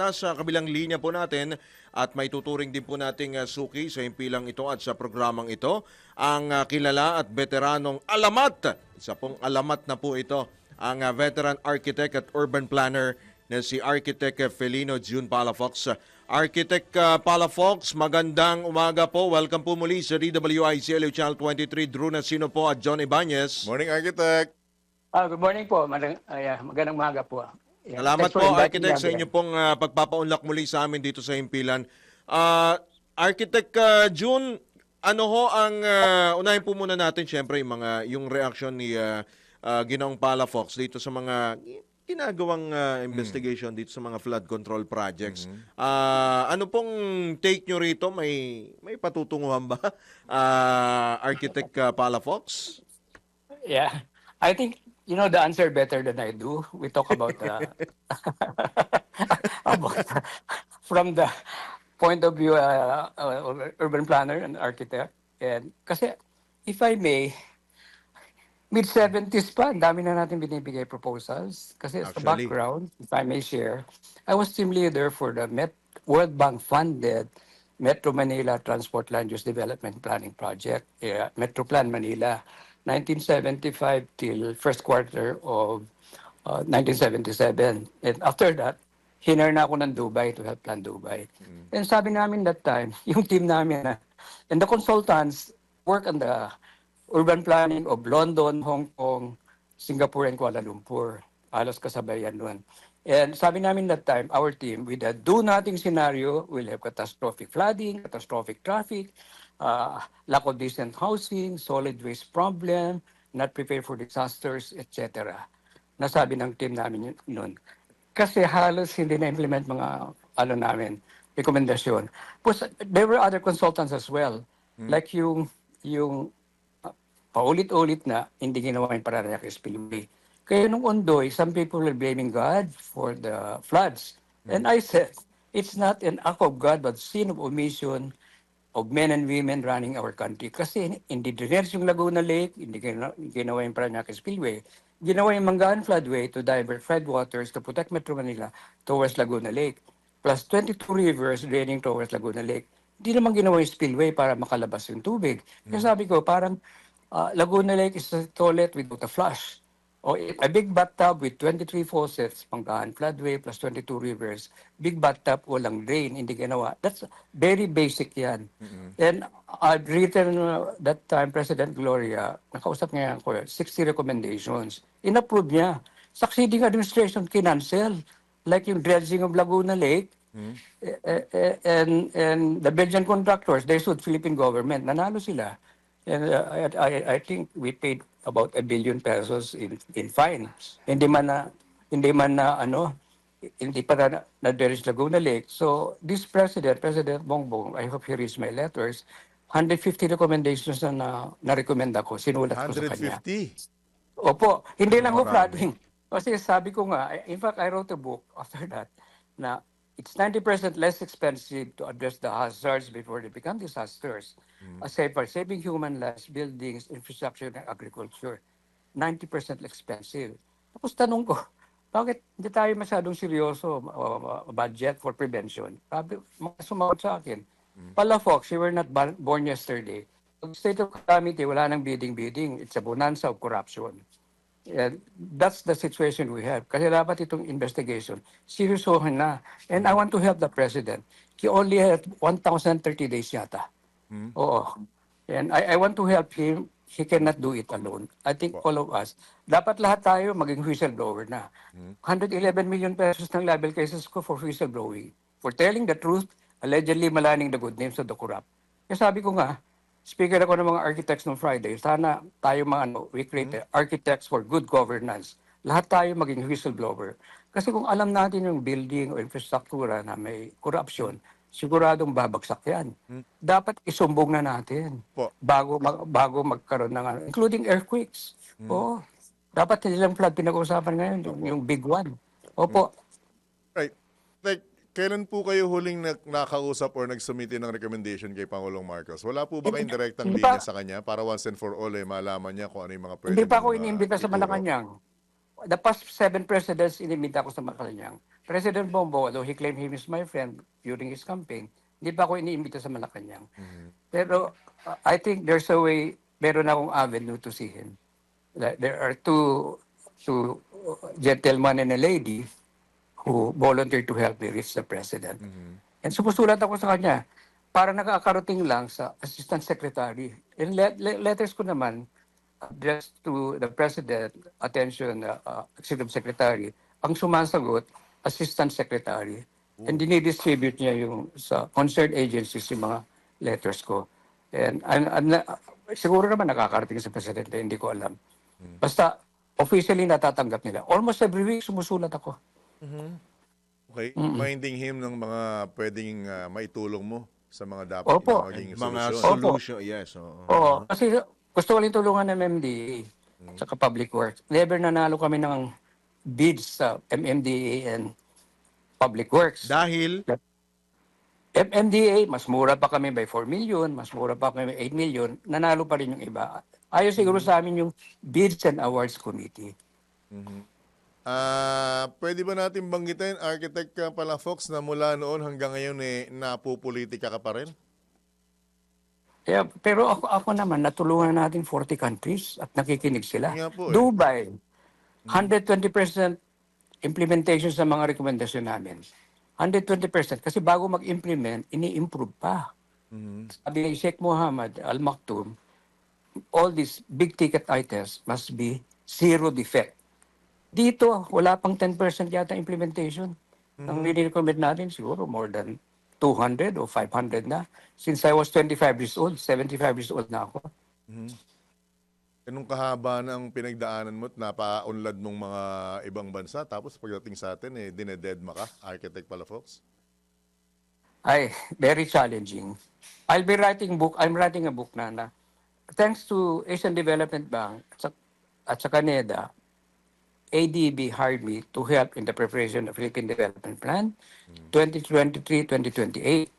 nasa kabilang linya po natin at may tuturing din po nating uh, suki sa himpilang ito at sa programang ito, ang uh, kilala at veteranong alamat. Isa pong alamat na po ito, ang uh, veteran architect at urban planner na si Architect uh, Felino June Palafox. Architect uh, Palafox, magandang umaga po. Welcome po muli sa DWIC LU Channel 23. Drew Nasino po at John Ibanez. Morning, Architect. Ah, good morning po. Magandang, ay, ah, magandang umaga po. Yeah, Salamat thanks po, Architect, sa inyo pong ah, pagpapaunlak muli sa amin dito sa Himpilan. Ah, Architect ah, June, ano ho ang, ah, unahin po muna natin syempre yung, mga, yung reaction ni ah, ah, Ginoong Palafox dito sa mga ginagawang ah, investigation dito sa mga flood control projects. Ah, ano pong take nyo rito? May, may patutunguhan ba, Ah, Architect ah, Palafox? Yeah. I think you know the answer better than I do. We talk about uh, about from the point of view uh, uh, urban planner and architect. And kasi if I may, mid 70s pa, ang dami na natin binibigay proposals. Kasi as a Actually. background, if I may share, I was team leader for the Met World Bank funded Metro Manila Transport Land Use Development Planning Project, uh, Metro Plan Manila, 1975 till first quarter of uh, 1977. And after that, hinar na ako ng Dubai to help plan Dubai. And sabi namin that time, yung team namin, na- and the consultants work on the urban planning of London, Hong Kong, Singapore, and Kuala Lumpur. Alos kasabay yan nun. And sabi namin that time, our team, with a do-nothing scenario, will have catastrophic flooding, catastrophic traffic, uh, lack of decent housing, solid waste problem, not prepared for disasters, etc. Nasabi ng team namin noon. Kasi halos hindi na-implement mga ano namin, rekomendasyon. Plus, there were other consultants as well. Like yung, yung uh, paulit-ulit na hindi ginawa yung Paranaque Spillway. Kaya nung Ondoy, some people were blaming God for the floods. And I said, it's not an act of God, but sin of omission of men and women running our country. Kasi hindi drainage yung Laguna Lake, hindi gina- ginawa yung Paranaque Spillway, ginawa yung Mangaan Floodway to divert floodwaters to protect Metro Manila towards Laguna Lake. Plus 22 rivers draining towards Laguna Lake. Hindi naman ginawa yung spillway para makalabas yung tubig. Kaya sabi ko, parang ah, Laguna Lake is a toilet without a flush. O a big bathtub with 23 faucets, Pangkahan Floodway plus 22 rivers. Big bathtub, walang drain, hindi ginawa. That's very basic yan. And I've written uh, that time, President Gloria, nakausap niya ako, 60 recommendations. In-approve niya. Succeeding administration, kinancel. Like yung dredging of Laguna Lake, eh, eh, eh, and and the Belgian contractors, they sued Philippine government. Nanalo sila. And uh, I, I, think we paid about a billion pesos in in fine. Hindi man na hindi man na ano hindi pa na, na there is Laguna Lake. So this president, President Bongbong, I hope he reads my letters, 150 recommendations na na, na-recommend ako. Sinulat ko sa kanya. 150. Opo, hindi lang ho flooding. Kasi sabi ko nga, in fact, I wrote a book after that na it's 90% less expensive to address the hazards before they become disasters. Aside for saving human lives, buildings, infrastructure, and agriculture. 90% less expensive. Tapos tanong ko, bakit hindi tayo masyadong seryoso uh, budget for prevention? Sabi, mga sumawad sa akin. Palafox, you were not born yesterday. Pag state of calamity, wala nang bidding-bidding. It's a bonanza of corruption. And that's the situation we have. Kasi dapat itong investigation, seryosohin na. And I want to help the president. He only had 1,030 days yata. Oo. And I, I want to help him. He cannot do it alone. I think all of us, dapat lahat tayo maging whistleblower na. 111 million pesos ng libel cases ko for whistleblowing. For telling the truth, allegedly maligning the good names of the corrupt. Kaya sabi ko nga, speaker ako ng mga architects noong Friday, sana tayo mga ano, we create architects for good governance. Lahat tayo maging whistleblower. Kasi kung alam natin yung building o infrastruktura na may corruption, siguradong babagsak yan. Dapat isumbong na natin Po. bago mag, bago magkaroon ng ano, including earthquakes. Oo. Dapat hindi lang flood pinag-uusapan ngayon, yung, yung big one. Opo. Right. Like, kailan po kayo huling na- nakausap or nagsumiti ng recommendation kay Pangulong Marcos? Wala po ba kayong direktang Hindi linya pa- sa kanya para once and for all eh, malaman niya kung ano yung mga pwede Hindi pa ako mong, ah, iniimbita sa ituro? Malacanang. The past seven presidents, inimbita ko sa Malacanang. President Bongbong, although he claimed he was my friend during his campaign, hindi pa ako iniimbita sa Malacanang. Pero uh, I think there's a way, meron akong avenue to see him. Like, There are two, two gentlemen and a lady who volunteered to help me reach the president. And sumusulat ako sa kanya, para nakakarating lang sa assistant secretary. In le- le- letters ko naman, addressed to the president, attention, uh, uh, executive secretary, ang sumasagot, assistant secretary. And dinidistribute niya yung sa concerned agencies yung mga letters ko. And, and, and na- siguro naman nakakarating sa presidente, hindi ko alam. Basta officially natatanggap nila. Almost every week sumusulat ako. Okay? Minding him ng mga pwedeng ah, maitulong mo sa mga dapat Opo. na maging Mga solusyon. Opo. solution, yes. oo. Oo, kasi gusto ko rin tulungan ng MMDA sa Public Works. Never nanalo kami ng bids sa MMDA and Public Works. Dahil, MMDA, mas mura pa kami by 4 million, mas mura pa kami by 8 million, nanalo pa rin yung iba. Ayaw siguro sa amin yung Bids and Awards Committee. Ah, pwede ba natin banggitin, Architect ka pala Fox, na mula noon hanggang ngayon eh, napupolitika ka pa rin? Yeah, pero ako, ako naman, natulungan natin 40 countries at nakikinig sila. Po eh. Dubai, 120% implementation sa mga rekomendasyon namin. 120% kasi bago mag-implement, ini-improve pa. Sabi ni Sheikh Mohammed Al Maktoum, all these big ticket items must be zero defect. Dito, wala pang 10% yata implementation. Ang recommend natin, siguro more than 200 o 500 na. Since I was 25 years old, 75 years old na ako. Anong kahaba na ang pinagdaanan mo at napaunlad mong mga ibang bansa tapos pagdating sa atin eh dinededma ka, Architect pala Fox? Ay, very challenging. I'll be writing book, I'm writing a book na na. Thanks to Asian Development Bank at sa, at sa Canada, ADB hired me to help in the preparation of Philippine Development Plan 2023-2028.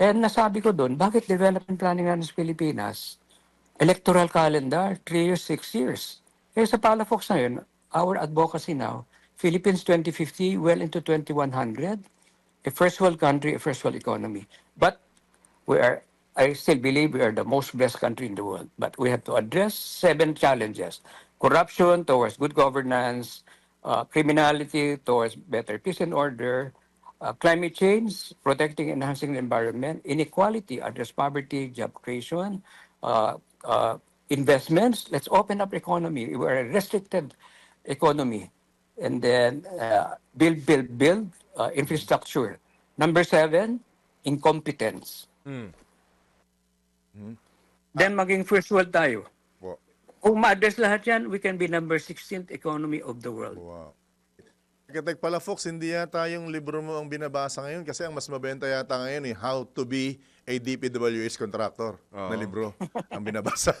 And nasabi ko doon, bakit development planning natin sa Pilipinas? Electoral calendar, 3 years, 6 years. Eh sa Palafox na yun, our advocacy now, Philippines 2050, well into 2100, a first world country, a first world economy. But we are, I still believe we are the most blessed country in the world. But we have to address seven challenges. Corruption towards good governance, uh, criminality towards better peace and order, uh, climate change, protecting and enhancing the environment, inequality, address poverty, job creation, uh, uh, investments. Let's open up economy. We're a restricted economy. And then uh, build, build, build uh, infrastructure. Number seven, incompetence. Then maging first world tayo. Kung ma-address lahat yan, we can be number 16th economy of the world. Wow. Architect pala Fox, hindi yata yung libro mo ang binabasa ngayon kasi ang mas mabenta yata ngayon eh, How to be a DPWH contractor na libro ang binabasa.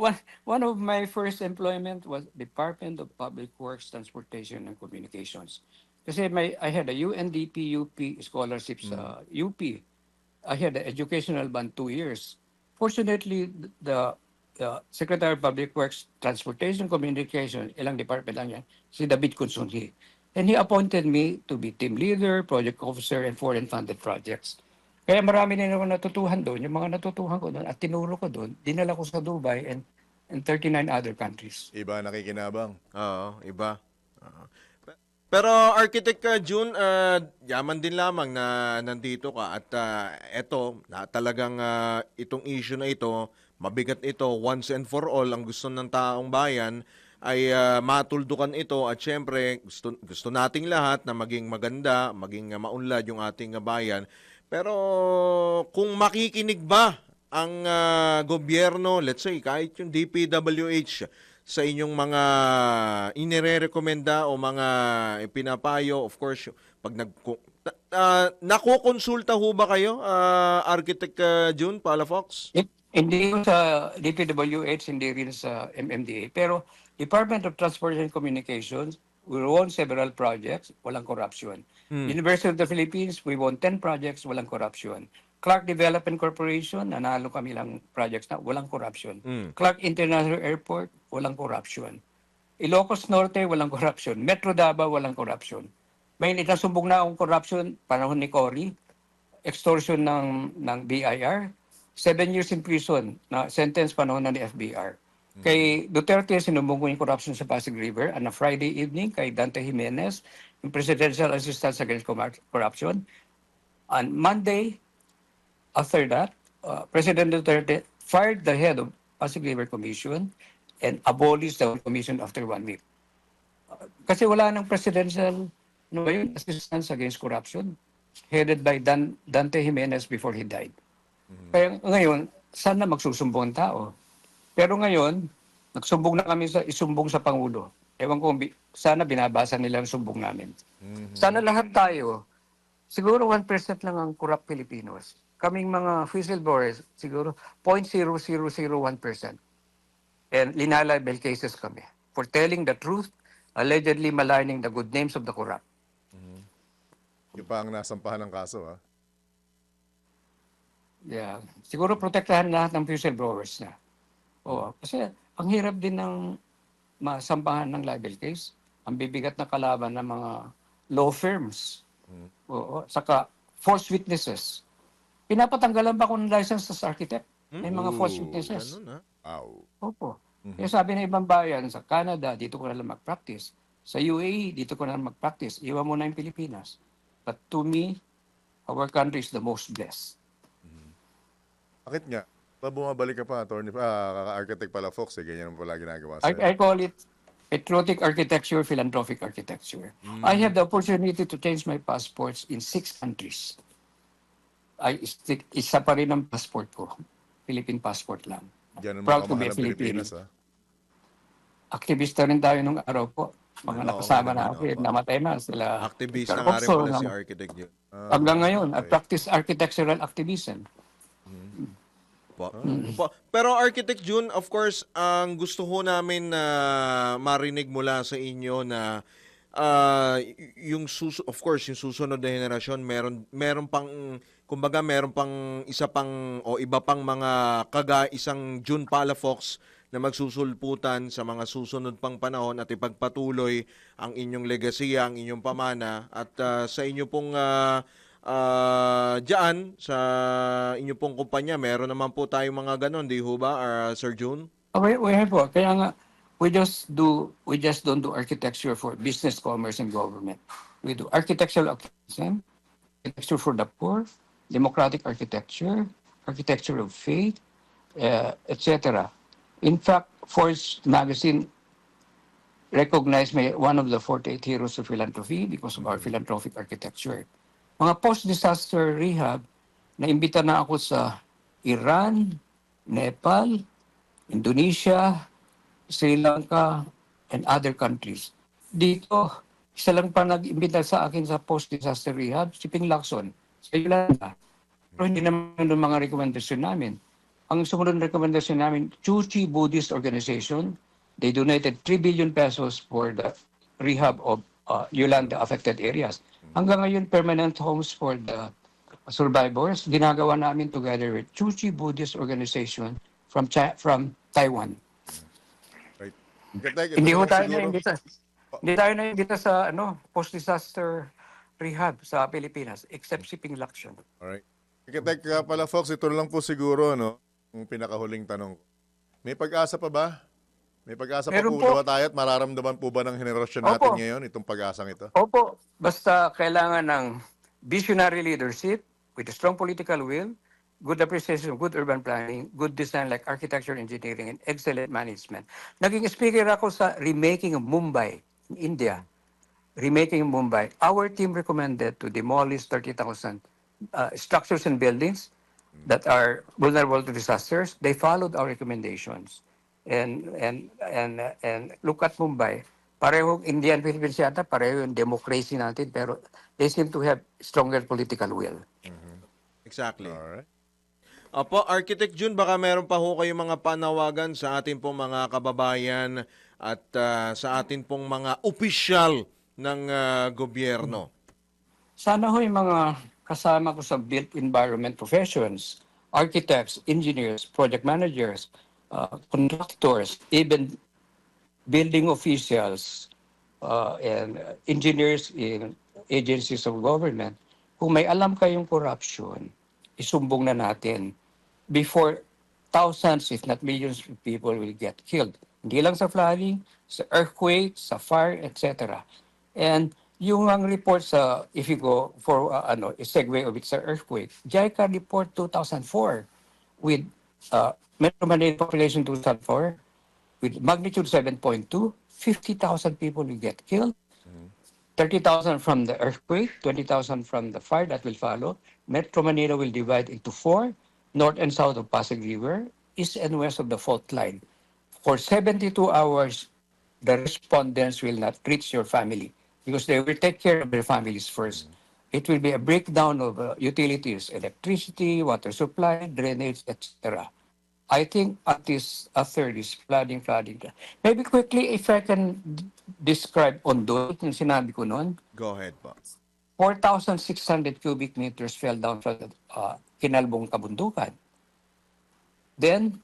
One, one of my first employment was Department of Public Works, Transportation and Communications. Kasi may, I had a UNDP UP scholarship sa UP. I had an educational band two years. Fortunately, the, the Secretary of Public Works, Transportation, Communication, ilang department lang yan, si David Consunji. And he appointed me to be team leader, project officer, and foreign funded projects. Kaya marami na ako natutuhan doon. Yung mga natutuhan ko doon at tinuro ko doon, dinala ko sa Dubai and, and 39 other countries. Iba nakikinabang. Oo, iba. Oo. Pe- Pero Architect ka, June, ah, yaman din lamang na nandito ka at ah, eto, na talagang ah, itong issue na ito, mabigat ito, once and for all, ang gusto ng taong bayan ay ah, matuldukan ito at syempre gusto, gusto nating lahat na maging maganda, maging ah, maunlad yung ating ah, bayan. Pero kung makikinig ba ang ah, gobyerno, let's say kahit yung DPWH sa inyong mga inirerekomenda o mga ipinapayo, of course, pag nag uh, nakukonsulta ho ba kayo, ah, Architect ah, June Palafox? Hin- Hindi sa DPWH, hindi rin sa MMDA. Pero Department of Transportation and Communications, we won several projects, walang corruption. University of the Philippines, we won 10 projects, walang corruption. Clark Development Corporation, nanalo kami lang projects na walang corruption. Clark International Airport, walang corruption. Ilocos Norte, walang corruption. Metro Davao, walang corruption. May nasumbong na akong corruption, panahon ni Cory, extortion ng, ng BIR, seven years in prison, na sentence panahon na ni FBR. Kay Duterte, sinumbong ko yung corruption sa Pasig River. On a Friday evening, kay Dante Jimenez, yung Presidential Assistance Against Corrup- Corruption. On Monday, after that, uh, President Duterte fired the head of Pasig River Commission and abolished the commission after one week. Uh, kasi wala nang presidential ano ba yun, assistance against corruption headed by Dan, Dante Jimenez before he died. Kaya ngayon, sana magsusumbong ang tao. Pero ngayon, nagsumbong na kami sa isumbong sa Pangulo. Ewan ko, sana binabasa nila ang sumbong namin. Sana lahat tayo, siguro 1% lang ang corrupt Filipinos. Kaming mga whistleblowers, siguro 0.0001%. And linalabel cases kami for telling the truth, allegedly maligning the good names of the corrupt. Yung pa ang nasampahan ng kaso, ha? Yeah. Siguro protektahan lahat ng whistleblowers na. Oo. Kasi ang hirap din ng masampahan ng libel case. Ang bibigat na kalaban ng mga law firms. Oo. Saka false witnesses. Pinapatanggalan ba ng license sa architect? May mga false witnesses. Ganun, ha? Opo. Kaya sabi ng ibang bayan, sa Canada, dito ko na lang mag-practice. Sa UAE, dito ko na lang mag-practice. Iwan mo na yung Pilipinas. But to me, our country is the most blessed. Bakit nga? Pa bumabalik ka pa, attorney, ah, architect pala Fox, eh, ganyan mo pala ginagawa I, sa'yo. I call it patriotic architecture, philanthropic architecture. I have the opportunity to change my passports in six countries. I stick, isa pa rin ang passport ko. Philippine passport lang. Diyan ang Proud to be a ng Pilipinas, Filipino. ha? Aktivista rin tayo nung araw po. Mga Oo, nakasama oo, na ako, eh, oo. namatay na sila. Activist na nga rin pala si Architect Jun. Ah, Hanggang ngayon, I okay. practice architectural activism. Po. Po. Pero Architect Jun, of course, ang gusto ho namin na marinig mula sa inyo na ah, y- yung sus of course yung susunod na henerasyon meron meron pang kumbaga meron pang isa pang o iba pang mga kaga isang June Palafox na magsusulputan sa mga susunod pang panahon at ipagpatuloy ang inyong legasiya, ang inyong pamana at ah, sa inyo pong ah, ah, diyan sa inyo pong kumpanya, meron naman po tayong mga ganon, di ho ba, ah, Sir June? Oh, we, have po. Kaya nga, we just do, we just don't do architecture for business, commerce, and government. We do architectural activism, architecture for the poor, democratic architecture, architecture of faith, uh, etc. In fact, Forbes magazine recognized me one of the 48 heroes of philanthropy because of our philanthropic architecture. Mga post-disaster rehab, naimbita na ako sa Iran, Nepal, Indonesia, Sri Lanka, and other countries. Dito, isa lang pa nag-imbita sa akin sa post-disaster rehab, si Ping Lacson, sa Yolanda. Pero hindi naman yung mga rekomendasyon namin. Ang sumunod na rekomendasyon namin, Chuchi Buddhist Organization, they donated 3 billion pesos for the rehab of uh, Yolanda affected areas. Hanggang ngayon, permanent homes for the survivors, ginagawa namin together with Chuchi Buddhist Organization from Chi- from Taiwan. Right. Hindi ho tayo na imbita. Hindi tayo na imbita sa ano, post-disaster rehab sa Pilipinas except si Ping Lacson. Alright. Uh, pala Fox, ito lang po siguro, no? Yung pinakahuling tanong. ko. May pag-asa pa ba? May pag-asa pa Meron po, po. ba tayo at mararamdaman po ba ng henerasyon natin Opo. ngayon itong pag-asang ito? Opo, basta kailangan ng visionary leadership with a strong political will, good appreciation good urban planning, good design like architecture, engineering, and excellent management. Naging speaker ako sa remaking of Mumbai, in India. Remaking of Mumbai. Our team recommended to demolish 30,000 uh, structures and buildings that are vulnerable to disasters. They followed our recommendations. And and and and look at Mumbai. Pareho Indian Philippines yata, pareho yung democracy natin pero they seem to have stronger political will. Exactly. Alright. Apo, Architect June, baka meron pa ho kayong mga panawagan sa atin pong mga kababayan at ah, sa atin pong mga opisyal ng ah, gobyerno. Sana ho yung mga kasama ko sa built environment professions, architects, engineers, project managers, uh, contractors, even building officials uh, and engineers in agencies of government, kung may alam kayong corruption, isumbong na natin before thousands, if not millions of people will get killed. Hindi lang sa flooding, sa earthquake, sa fire, etc. And yung ang report sa, if you go for, uh, ano, a segue of it sa earthquake, JICA report 2004 with uh, Metro Manila population 2004 with magnitude 7.2, 50,000 people will get killed. 30,000 from the earthquake, 20,000 from the fire that will follow. Metro Manila will divide into four, north and south of Pasig River, east and west of the fault line. For 72 hours, the respondents will not reach your family because they will take care of their families first. It will be a breakdown of uh, utilities, electricity, water supply, drainage, etc. I think at this a third is flooding, flooding. Maybe quickly, if I can describe Ondo, yung sinabi ko noon, Go ahead po. 4,600 cubic meters fell down from the uh, kinalbong kabundukan. Then,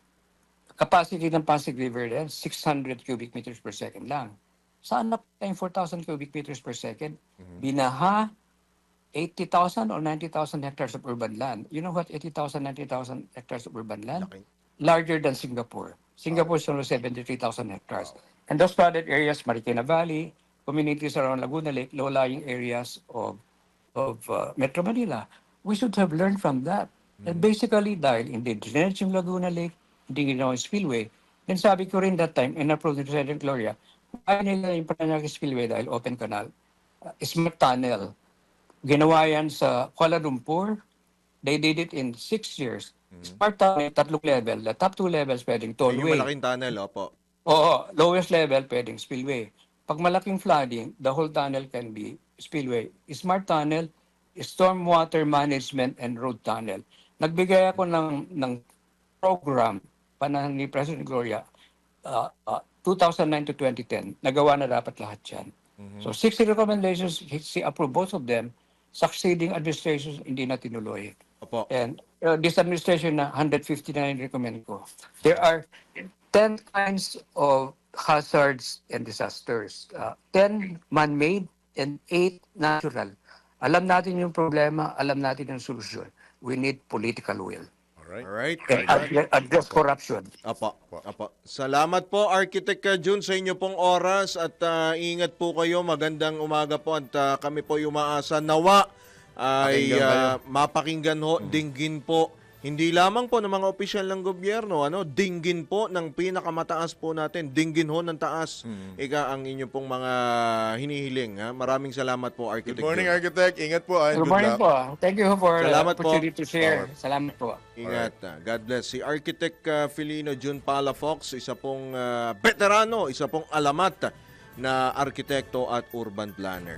capacity ng Pasig River then, 600 cubic meters per second lang. Saan na tayong 4,000 cubic meters per second? Binaha 80,000 or 90,000 hectares of urban land. You know what 80,000, 90,000 hectares of urban land? Laki. Larger than Singapore. Singapore is only 73,000 hectares. And those flooded areas, Marikina Valley, communities around Laguna Lake, low-lying areas of of uh, Metro Manila. We should have learned from that. And basically, dahil hindi drainage yung Laguna Lake, hindi ginawa yung spillway, then sabi ko rin that time, in-approve ni President Gloria, kaya nila yung Paranaque Spillway dahil open canal, uh, smart tunnel. Ginawa yan sa Kuala Lumpur. They did it in six years. Smart tunnel, tatlong level. The top two levels pwedeng Yun yung tollway. malaking tunnel, opo. Oo, lowest level pwedeng spillway. Pag malaking flooding, the whole tunnel can be spillway. Smart tunnel, stormwater management and road tunnel. Nagbigay ako ng ng program panahon ni President Gloria uh, uh, 2009 to 2010. Nagawa na dapat lahat 'yan. So 60 recommendations, she approved both of them. Succeeding administrations hindi na tinuloy. Opo. And uh, this administration na 159 recommend ko. There are 10 kinds of hazards and disasters. Uh, 10 man-made and 8 natural. Alam natin yung problema, alam natin yung solusyon. We need political will. Alright. Alright. And address, address corruption. Apo, apo. Salamat po Architect uh, Jun sa inyo pong oras at uh, ingat po kayo. Magandang umaga po at uh, kami po yung umaasa nawa ay uh, mapakinggan ho, dinggin po. Hindi lamang po ng mga opisyal ng gobyerno, ano, dinggin po ng pinakamataas po natin, dinggin ho ng taas. Ika ang inyo pong mga hinihiling. Ha? Maraming salamat po Architect Good morning. Architect. Ingat po. ah, and Good good morning luck. po. Thank you for the Salamat po. opportunity to share. Salamat po. Ingat. ah. God bless. Si Architect uh, Filino Jun Palafox, isa pong uh, veterano, isa pong alamat na arkitekto at urban planner.